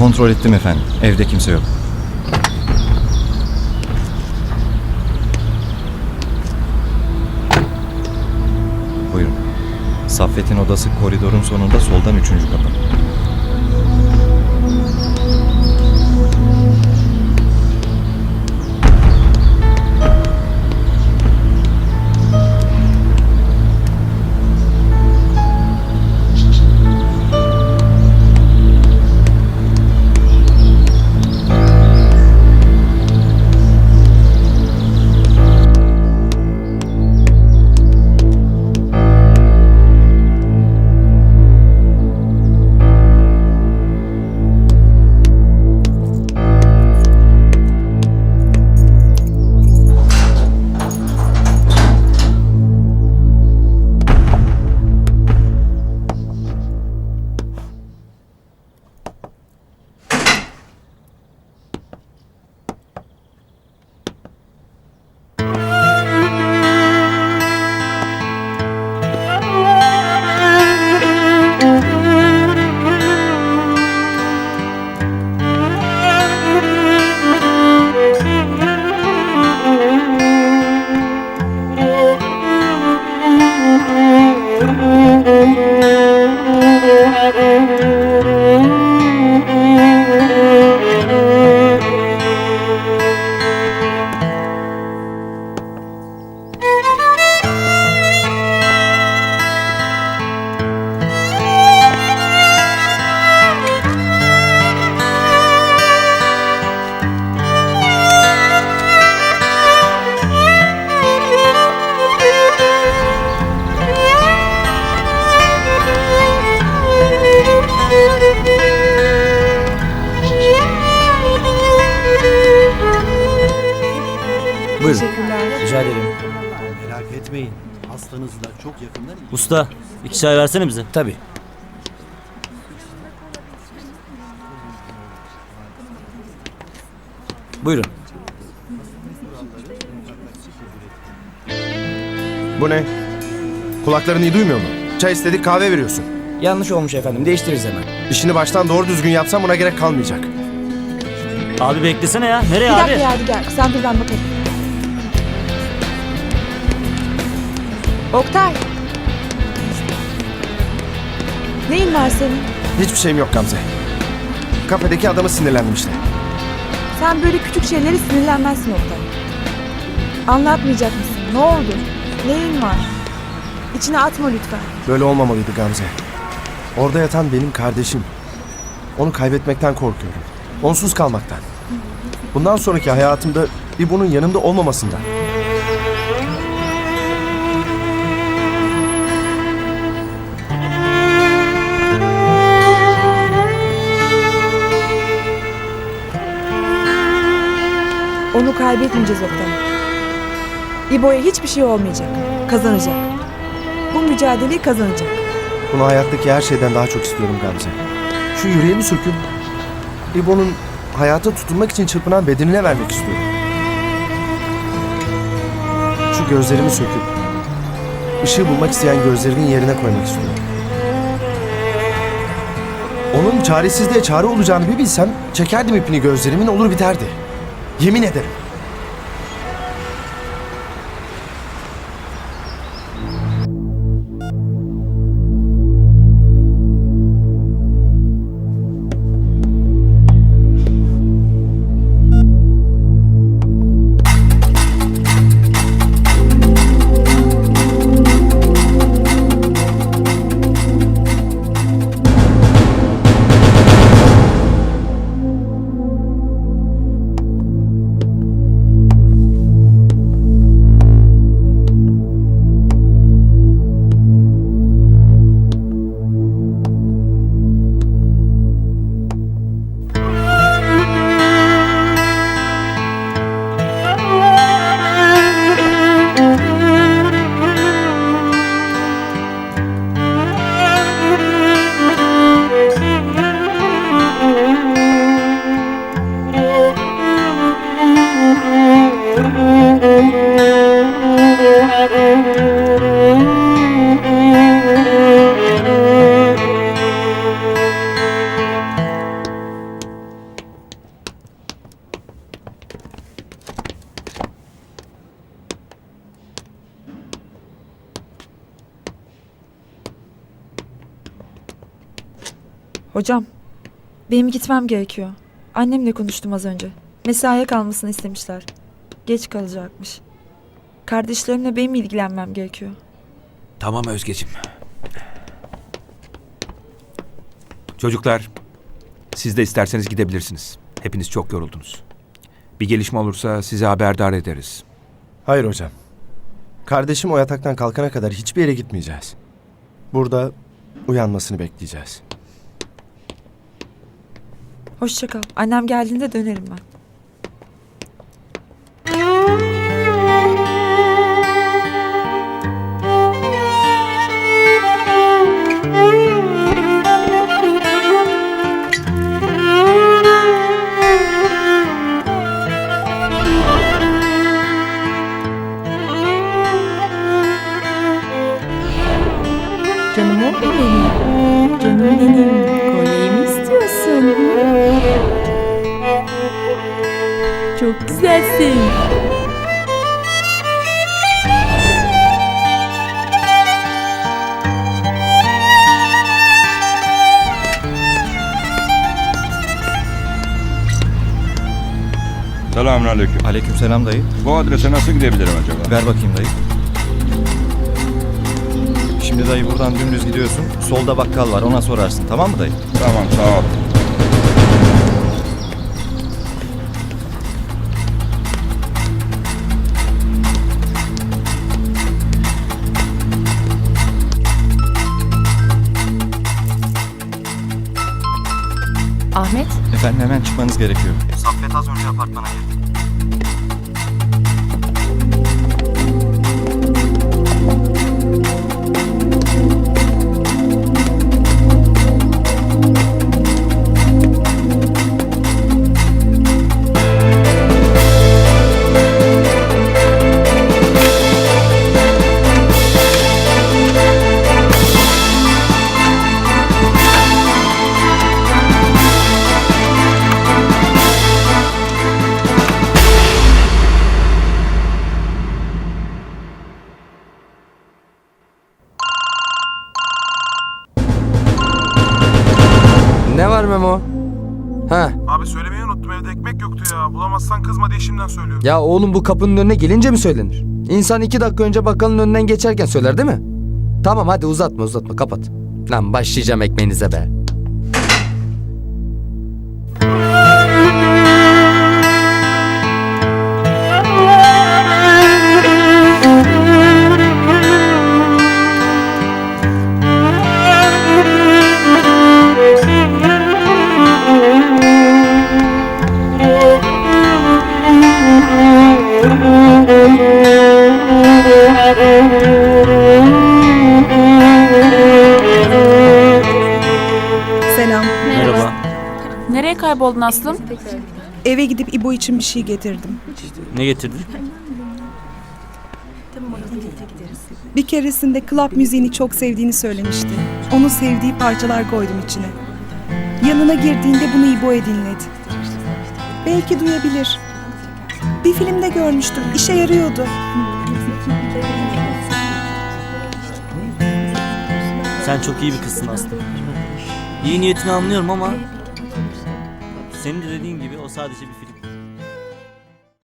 Kontrol ettim efendim. Evde kimse yok. Buyurun. Saffet'in odası koridorun sonunda soldan üçüncü kapı. Buyurun. Teşekkürler. Rica ederim. Merak etmeyin. Hastanızla çok yakından Usta iki çay versene bize. Tabii. Buyurun. Bu ne? Kulakların iyi duymuyor mu? Çay istedik kahve veriyorsun. Yanlış olmuş efendim. Değiştiririz hemen. İşini baştan doğru düzgün yapsan buna gerek kalmayacak. Abi beklesene ya. Nereye Bir abi? dakika ya gel. Sen dur ben bakarım. Oktay. Neyin var senin? Hiçbir şeyim yok Gamze. Kafedeki adamı sinirlendim işte. Sen böyle küçük şeyleri sinirlenmezsin Oktay. Anlatmayacak mısın? Ne oldu? Neyin var? İçine atma lütfen. Böyle olmamalıydı Gamze. Orada yatan benim kardeşim. Onu kaybetmekten korkuyorum. Onsuz kalmaktan. Bundan sonraki hayatımda bir bunun yanımda olmamasından. Onu kaybetmeyeceğiz Oktay. İbo'ya hiçbir şey olmayacak. Kazanacak. Bu mücadeleyi kazanacak. Bunu hayattaki her şeyden daha çok istiyorum Gamze. Şu yüreğimi söküp İbo'nun hayata tutunmak için çırpınan bedenine vermek istiyorum. Şu gözlerimi söküp ışığı bulmak isteyen gözlerinin yerine koymak istiyorum. Onun çaresizliğe çare olacağını bir bilsem çekerdim ipini gözlerimin olur biterdi. Yemin ederim. Hocam, benim gitmem gerekiyor. Annemle konuştum az önce. Mesaiye kalmasını istemişler. Geç kalacakmış. Kardeşlerimle benim ilgilenmem gerekiyor. Tamam Özgeciğim. Çocuklar, siz de isterseniz gidebilirsiniz. Hepiniz çok yoruldunuz. Bir gelişme olursa sizi haberdar ederiz. Hayır hocam. Kardeşim o yataktan kalkana kadar hiçbir yere gitmeyeceğiz. Burada uyanmasını bekleyeceğiz. Hoşça kal. Annem geldiğinde dönerim ben. Canım oldu benim. Canım benim. Kolyeyi istiyorsun? Çok güzelsin. Selamünaleyküm. Aleykümselam dayı. Bu adrese nasıl gidebilirim acaba? Ver bakayım dayı. Şimdi dayı buradan dümdüz gidiyorsun. Solda bakkal var ona sorarsın tamam mı dayı? Tamam sağ ol. Çıkmanız gerekiyor. Saffet az önce apartmana girdi. Memo? Ha, Abi söylemeyi unuttum evde ekmek yoktu ya. Bulamazsan kızma diye şimdiden söylüyorum. ya oğlum bu kapının önüne gelince mi söylenir? İnsan iki dakika önce bakkalın önünden geçerken söyler değil mi? Tamam hadi uzatma uzatma kapat. Lan başlayacağım ekmeğinize be. Nereye kayboldun Aslım? Eve gidip İbo için bir şey getirdim. Ne getirdin? Bir keresinde club müziğini çok sevdiğini söylemişti. Onu sevdiği parçalar koydum içine. Yanına girdiğinde bunu İbo'ya dinledi. Belki duyabilir. Bir filmde görmüştüm. İşe yarıyordu. Sen çok iyi bir kızsın Aslı. İyi niyetini anlıyorum ama... Senin de dediğin gibi o sadece bir film.